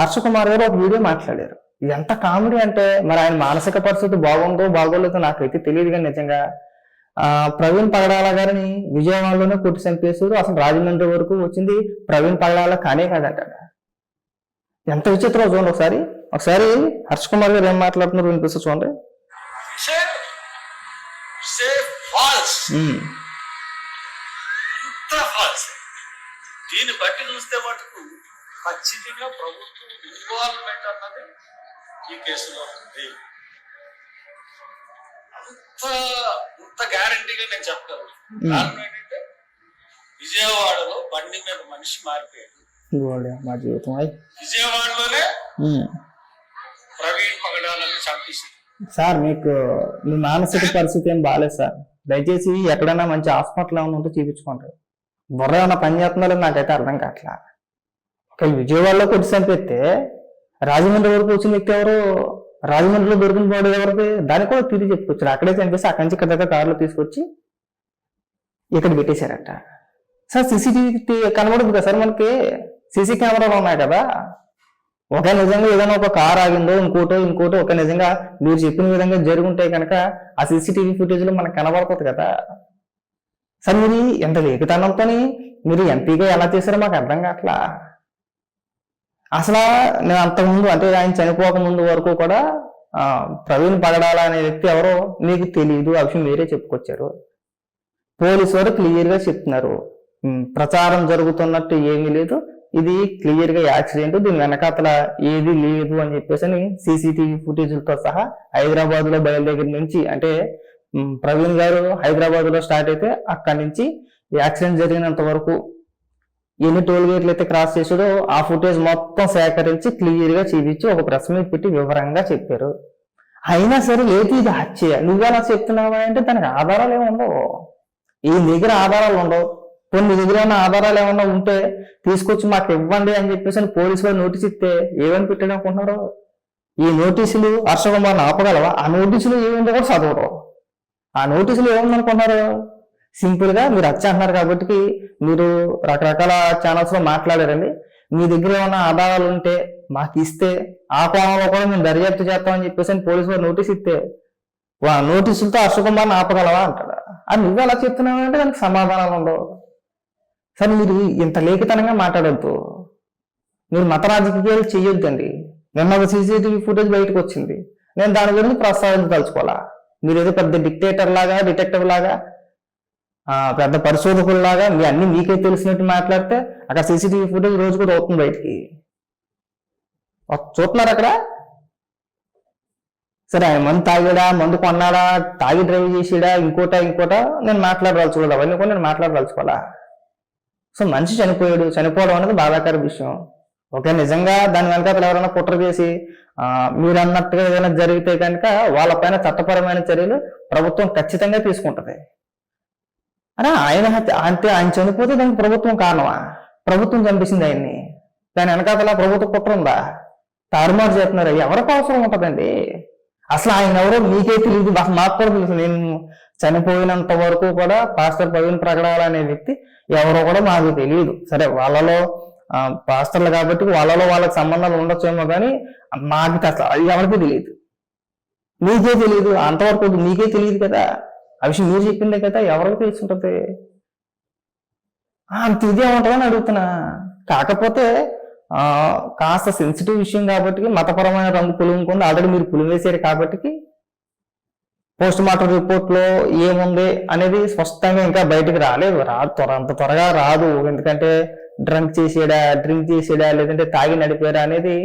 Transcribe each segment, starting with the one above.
హర్ష కుమార్ గారు ఒక వీడియో మాట్లాడారు. ఎంత కామెడీ అంటే మరి ఆయన మానసిక పరిస్థితి బాగుందో బాగోలేదో నాకైతే తెలియదు కానీ నిజంగా ఆ ప్రవీణ్ పగడాల గారిని విజయవాడలోనే కొట్టి చంపేశారు. అసలు రాజమండ్రి వరకు వచ్చింది ప్రవీణ్ పగడాల కానే కాదంట. ఎంత విచిత్రం చూడండి ఒకసారి. ఒకసారి హర్ష కుమార్ గారు ఏం మాట్లాడుతున్నారు వినిపిస్తే చూడండి. దీన్ని బట్టి చూస్తే మటుకు ఖచ్చితంగా ప్రభుత్వం ఇన్వాల్వ్మెంట్ అన్నది ఈ కేసులో ఉంది. అంత అంత గ్యారంటీగా నేను చెప్పగలను. కారణం ఏంటంటే విజయవాడలో బండి మీద మనిషి మారిపోయాడు. మా జీవితం. విజయవాడలోనే. ప్రవీణ్ పగడాలని చంపేసింది. సార్ మీకు మీ మానసిక పరిస్థితి ఏం బాగాలేదు సార్? దయచేసి ఎక్కడైనా మంచి హాస్పిటల్ ఏమైనా ఉంటే చూపించుకోండి. బుర్ర ఏమైనా పని చేస్తుందో నాకైతే అర్థం కావట్లా. ఒకవేళ విజయవాడలో కొట్టి చంపేస్తే రాజమండ్రి వరకు వచ్చిన వ్యక్తి ఎవరు? రాజమండ్రిలో దొరికిన బాడీ ఎవరికి దానికి కూడా తిరిగి చెప్పుకోవచ్చు అక్కడే చంపేసి అక్కడి నుంచి ఇక్కడ కారులో తీసుకొచ్చి ఇక్కడ పెట్టేశారట. సార్ సీసీటీవీ కనబడదు కదా సార్ మనకి? సీసీ కెమెరాలు ఉన్నాయి కదా? ఒక నిజంగా ఏదైనా ఒక కార్ ఆగిందో ఇంకోటో ఇంకోటో ఒక నిజంగా మీరు చెప్పిన విధంగా జరుగుంటే కనుక ఆ సీసీటీవీ ఫుటేజ్లో మనకు కనబడుతుంది కదా? సార్ మీరు ఎంత లేఖితనంతో మీరు ఎంపీగా ఎలా చేశారో మాకు అర్థం కావట్లా? అసలు నేను అంతకుముందు అంటే ఆయన చనిపోక ముందు వరకు కూడా ప్రవీణ్ పగడాల అనే వ్యక్తి ఎవరో మీకు తెలియదు ఆ విషయం మీరే చెప్పుకొచ్చారు. పోలీసు వారు క్లియర్గా చెప్తున్నారు. ప్రచారం జరుగుతున్నట్టు ఏమీ లేదు. ఇది క్లియర్గా యాక్సిడెంట్ దీని వెనకాతల ఏది లేదు అని చెప్పేసి అని సీసీటీవీ ఫుటేజ్లతో సహా హైదరాబాద్లో బయలుదేరి నుంచి అంటే ప్రవీణ్ గారు హైదరాబాద్లో స్టార్ట్ అయితే అక్కడి నుంచి యాక్సిడెంట్ జరిగినంత వరకు ఎన్ని టోల్ గేట్లు అయితే క్రాస్ చేసాడో ఆ ఫుటేజ్ మొత్తం సేకరించి క్లియర్గా చూపించి ఒక ప్రెస్ మీట్ పెట్టి వివరంగా చెప్పారు. అయినా సరే ఏది ఇది హత్య. నువ్వు ఎలా చెప్తున్నావా అంటే దానికి ఆధారాలు ఏమి ఉండవు. ఈ దగ్గర ఆధారాలు ఉండవు. కొన్ని దగ్గర ఉన్న ఆధారాలు ఏమన్నా ఉంటే తీసుకొచ్చి మాకు ఇవ్వండి అని చెప్పేసి అని పోలీసు వాళ్ళు నోటీస్ ఇస్తే ఏమని పెట్టాడు అనుకుంటున్నారు ఈ నోటీసులు హర్షకుమార్ని ఆపగలవా? ఆ నోటీసులు ఏముందో కూడా చదవరు. ఆ నోటీసులు ఏముందనుకున్నారు సింపుల్గా మీరు హత్య అంటున్నారు కాబట్టి మీరు రకరకాల ఛానల్స్లో మాట్లాడారండి. మీ దగ్గర ఏమైనా ఆధారాలు ఉంటే మాకు ఇస్తే ఆ కోణంలో కూడా మేము దర్యాప్తు చేస్తామని చెప్పేసి పోలీసు వారు నోటీస్ ఇస్తే వా నోటీసులతో అశ్వకుమార్ని ఆపగలవా అంటాడు. అది నువ్వు ఎలా చెప్తున్నావు అంటే దానికి సమాధానాలు ఉండవు. సరే మీరు ఇంత లేఖితనంగా మాట్లాడద్దు. మీరు మత రాజకీయాలు చేయొద్దండి. నిన్న ఒక సీసీటీవీ ఫుటేజ్ బయటకు వచ్చింది. నేను దాని గురించి ప్రస్తావించదలుచుకోవాలా? మీరు ఏదో పెద్ద డిక్టేటర్ లాగా డిటెక్టివ్ లాగా పెద్ద పరిశోధకుల్లాగా మీ అన్ని మీకే తెలిసినట్టు మాట్లాడితే అక్కడ సీసీటీవీ ఫుటేజ్ రోజు కూడా అవుతుంది బయటికి. చూస్తున్నారు అక్కడ? సరే ఆయన మందు తాగాడా మందు కొన్నాడా తాగి డ్రైవ్ చేసాడా ఇంకోటా ఇంకోటా నేను మాట్లాడదలుచుకోలేదు. అవన్నీ కూడా నేను మాట్లాడదలుచుకోవాలా? సో మనిషి చనిపోయాడు. చనిపోవడం అనేది బాధాకర విషయం. ఓకే నిజంగా దాని వెనకాల ఎవరైనా కుట్ర చేసి మీరు అన్నట్టుగా ఏదైనా జరిగితే కనుక వాళ్ళపైన చట్టపరమైన చర్యలు ప్రభుత్వం ఖచ్చితంగా తీసుకుంటది. అరే ఆయన హత్య- అంటే ఆయన చనిపోతే దానికి ప్రభుత్వం కారణమా? ప్రభుత్వం చంపేసింది ఆయన్ని. దాని వెనకాతల ప్రభుత్వ కుట్ర ఉందా? తారుమారు చేస్తున్నారు. ఎవరికి అవసరం ఉంటదండి? అసలు ఆయన ఎవరో మీకే తెలియదు మాకు కూడా తెలుసు. నేను చనిపోయినంత వరకు కూడా పాస్టర్ ప్రవీణ్ ప్రగడాల అనే వ్యక్తి ఎవరో కూడా మాకు తెలియదు సరే వాళ్ళలో పాస్టర్లు కాబట్టి వాళ్ళలో వాళ్ళకి సంబంధాలు ఉండొచ్చేమో కానీ మాకు అసలు ఎవరికి తెలియదు మీకే తెలియదు అంతవరకు మీకే తెలియదు కదా? ఆ విషయం మీరు చెప్పిందే కదా ఎవరికి తెలుసుంటది. అంత ఇదే ఉంటుందని అడుగుతున్నా. కాకపోతే కాస్త సెన్సిటివ్ విషయం కాబట్టి మతపరమైన రంగు పులుముకుంది ఆల్రెడీ మీరు పులివేశారు కాబట్టి పోస్ట్ మార్టం రిపోర్ట్లో ఏముంది అనేది స్పష్టంగా ఇంకా బయటకు రాలేదు. రాదు త్వర అంత త్వరగా రాదు. ఎందుకంటే డ్రంక్ చేసేడా డ్రింక్ చేసేడా లేదంటే తాగి నడిపారా అనేది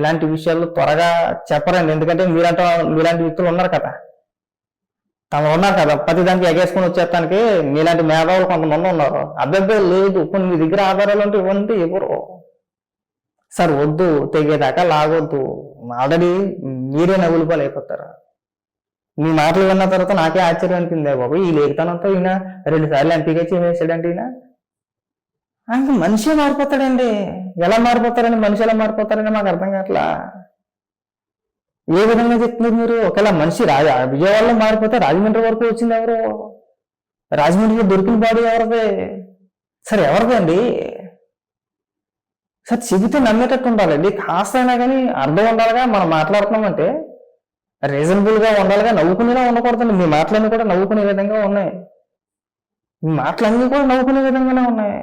ఇలాంటి విషయాలు త్వరగా చెప్పరండి. ఎందుకంటే మీరంట మీలాంటి వ్యక్తులు ఉన్నారు కదా. తమ ఉన్నారు కదా ప్రతి దానికి ఎగేసుకొని వచ్చేస్తానికి మీలాంటి మేధావులు కొంతమంది ఉన్నారు. అబ్బాయి లేదు కొన్ని మీ దగ్గర ఆధారాలు అంటే ఇవ్వండి ఎవరు సార్ వద్దు తెగేదాకా లాగొద్దు. ఆల్రెడీ మీరే నవ్వులు అయిపోతారు మీ మాటలు విన్న తర్వాత నాకే ఆశ్చర్యం అనిపింది బాబు ఈ లేఖతనంతో ఈయన రెండు సార్లు ఎంపీగా చేసేసాడంటే ఈయన? ఆయన మనిషి మారిపోతాడండి. ఎలా మారిపోతారని మనిషి ఎలా మారిపోతారని మాకు అర్థం కావట్లా. ఏ విధంగా చెప్తున్నారు మీరు? ఒకవేళ మనిషి రాజ విజయవాడలో మారిపోతే రాజమండ్రి వరకు వచ్చింది ఎవరు? రాజమండ్రిలో దొరికిన బాడీ ఎవరిదే? సరే ఎవరిదండి సార్ చెబితే నమ్మేటట్టు ఉండాలండి కాస్త అయినా కానీ అర్థం ఉండాలిగా మనం మాట్లాడుతున్నామంటే రీజనబుల్గా ఉండాలిగా నవ్వుకునేలా ఉండకూడదండి. మీ మాటలన్నీ కూడా నవ్వుకునే విధంగా ఉన్నాయి. మీ మాటలన్నీ కూడా నవ్వుకునే విధంగానే ఉన్నాయి.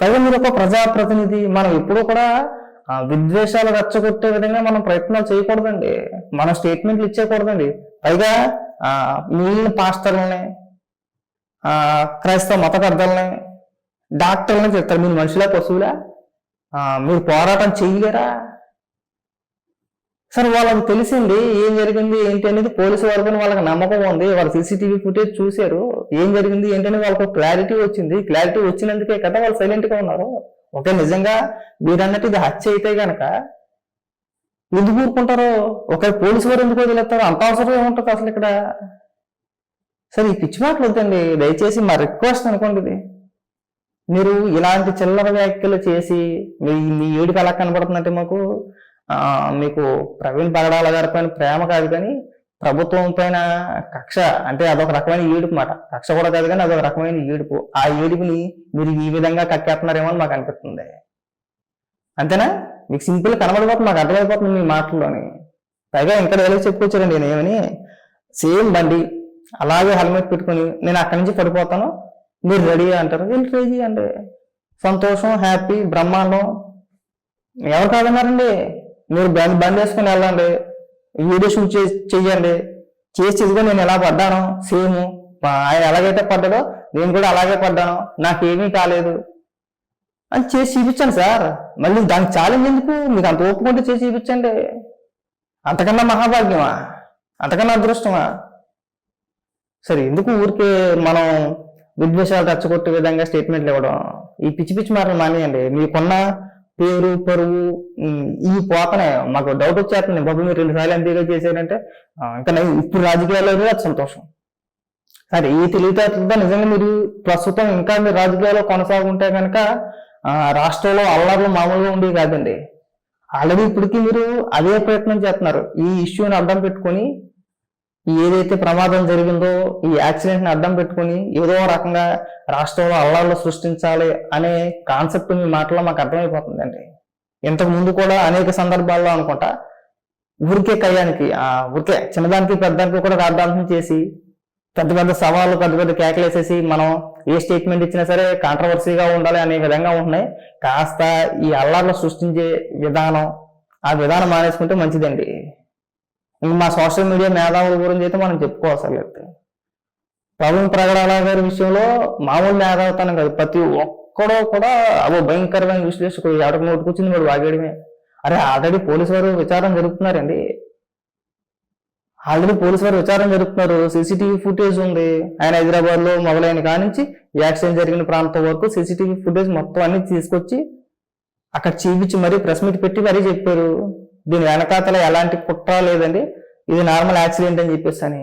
పైగా మీరు ఒక ప్రజాప్రతినిధి మనం ఎప్పుడూ కూడా ఆ, విద్వేషాలు రచ్చగొట్టే విధంగా మనం ప్రయత్నాలు చేయకూడదండి. మనం స్టేట్మెంట్లు ఇచ్చేయకూడదండి పైగా మిగిలిన పాస్టర్లని క్రైస్తవ క్రైస్తవ మతకర్తల్ని డాక్టర్లని చెప్తారు మీరు మనుషులా పశువులా? మీరు పోరాటం చేయలేరా? సరే వాళ్ళకి తెలిసింది ఏం జరిగింది ఏంటి అనేది పోలీసు వర్గం వాళ్ళకి నమ్మకం ఉంది. వాళ్ళు సీసీటీవీ ఫుటేజ్ చూశారు. ఏం జరిగింది ఏంటనేది వాళ్ళకు వాళ్ళకి క్లారిటీ వచ్చింది. క్లారిటీ వచ్చినందుకే కదా వాళ్ళు సైలెంట్గా ఉన్నారు. ఓకే నిజంగా మీరన్నట్టు ఇది హత్య అయితే గనక ఎందుకు ఊరుకుంటారు? ఒక పోలీసు వారు ఎందుకు వదిలేస్తారు? అంత అవసరం ఏముంటుంది అసలు ఇక్కడ? సరే ఈ పిచ్చి మాటలు వద్దండి. దయచేసి మా రిక్వెస్ట్ అనుకోండి ఇది. మీరు ఇలాంటి చిల్లర వ్యాఖ్యలు చేసి మీ మీ ఏడుపు ఎలా కనబడుతుందంటే మాకు మీకు ప్రవీణ్ బగడాల గారి పైన ప్రేమ కాదు కానీ ప్రభుత్వం పైన కక్ష అంటే అదొక రకమైన ఏడుపు మాట కక్ష కూడా కాదు కానీ అదొక రకమైన ఏడుపు. ఆ ఏడుపుని మీరు ఈ విధంగా కక్కేస్తున్నారేమో అని మాకు అనిపిస్తుంది. అంతేనా? మీకు సింపుల్ కనబడిపోతుంది మాకు అర్థమైపోతుంది మీ మాటల్లోని. పైగా ఇంకా డైలాగ్ చెప్పుకొచ్చారండి నేను ఏమని? సేమ్ బండి అలాగే హెల్మెట్ పెట్టుకొని నేను అక్కడి నుంచి పడిపోతాను మీరు రెడీ అంటారు. వెళ్ళి ట్రై చేయండి సంతోషం హ్యాపీ బ్రహ్మాండం. ఎవరు కాదన్నారండి? మీరు బండి బండి వేసుకుని వెళ్ళండి. వీడియో షూట్ చేసి చెయ్యండి. చేసి చేసి నేను ఎలా పడ్డాను సేమ్. ఆయన ఎలాగైతే పడ్డాడో నేను కూడా అలాగే పడ్డాను. నాకేమీ కాలేదు. అని చేసి చూపించండి సార్. మళ్ళీ దానికి ఛాలెంజ్ ఎందుకు? మీకు అంత ఒప్పుకుంటే చేసి చూపించండి. అంతకన్నా మహాభాగ్యమా? అంతకన్నా అదృష్టమా? సరే ఎందుకు ఊరికే మనం విద్వేషాలు రచ్చగొట్టే విధంగా స్టేట్మెంట్లు ఇవ్వడం? ఈ పిచ్చి పిచ్చి మాటలు మానేయండి. మీకున్న పేరు పరువు ఈ పోతనే. మాకు డౌట్ వచ్చేస్తుంది. బాబు మీరు రెండు సార్లు ఎంపీగా చేశారంటే ఇంకా ఇప్పుడు రాజకీయాల్లో అది సంతోషం. సరే ఈ తెలివితేటలతో నిజంగా మీరు ప్రస్తుతం ఇంకా మీరు రాజకీయాల్లో కొనసాగుంటే కనుక ఆ, రాష్ట్రంలో అల్లర్లు మామూలుగా ఉండేవి కాదండి. ఆల్రెడీ ఇప్పటికీ మీరు అదే ప్రయత్నం చేస్తున్నారు. ఈ ఇష్యూని అర్థం పెట్టుకొని ఏదైతే ప్రమాదం జరిగిందో ఈ యాక్సిడెంట్ని అడ్డం పెట్టుకొని ఏదో రకంగా రాష్ట్రంలో అల్లాళ్ళు సృష్టించాలి అనే కాన్సెప్ట్ మీ మాటలో మాకు అర్థమైపోతుందండి. ఇంతకు ముందు కూడా అనేక సందర్భాల్లో అనుకుంటా ఊరికే కయ్యానికి ఆ ఊరికే చిన్నదానికి పెద్దదానికి కూడా రాద్ధాంతం చేసి పెద్ద పెద్ద సవాళ్ళు పెద్ద పెద్ద కేకలేసేసి మనం ఏ స్టేట్మెంట్ ఇచ్చినా సరే కాంట్రవర్సీగా ఉండాలి అనే విధంగా ఉంటున్నాయి. కాస్త ఈ అల్లార్లు సృష్టించే విధానం ఆ విధానం మానేసుకుంటే మంచిదండి. ఇంక మా సోషల్ మీడియా మేధావుల గురించి అయితే మనం చెప్పుకోవసలేదు ప్రవీణ్ ప్రగడాల గారి విషయంలో మామూలు మేధావుతానం కాదు. ప్రతి ఒక్కడో కూడా అవో భయంకరమైన విశ్లేషకుడు. ఎవరికి నోటుకొచ్చింది వాడు వాగేయడమే. అరే ఆల్రెడీ పోలీసు వారు విచారణ జరుపుతున్నారండి. ఆల్రెడీ పోలీసు వారు విచారణ జరుపుతున్నారు. సీసీటీవీ ఫుటేజ్ ఉంది. ఆయన హైదరాబాద్లో మొదలైన కానించి యాక్సిడెంట్ జరిగిన ప్రాంతం వరకు సీసీటీవీ ఫుటేజ్ మొత్తం అన్ని తీసుకొచ్చి అక్కడ చూపించి మరీ ప్రెస్ మీట్ పెట్టి మరీ చెప్పారు. దీని వెనకాతల ఎలాంటి కుట్ర లేదండి. ఇది నార్మల్ యాక్సిడెంట్ అని చెప్పేసి అని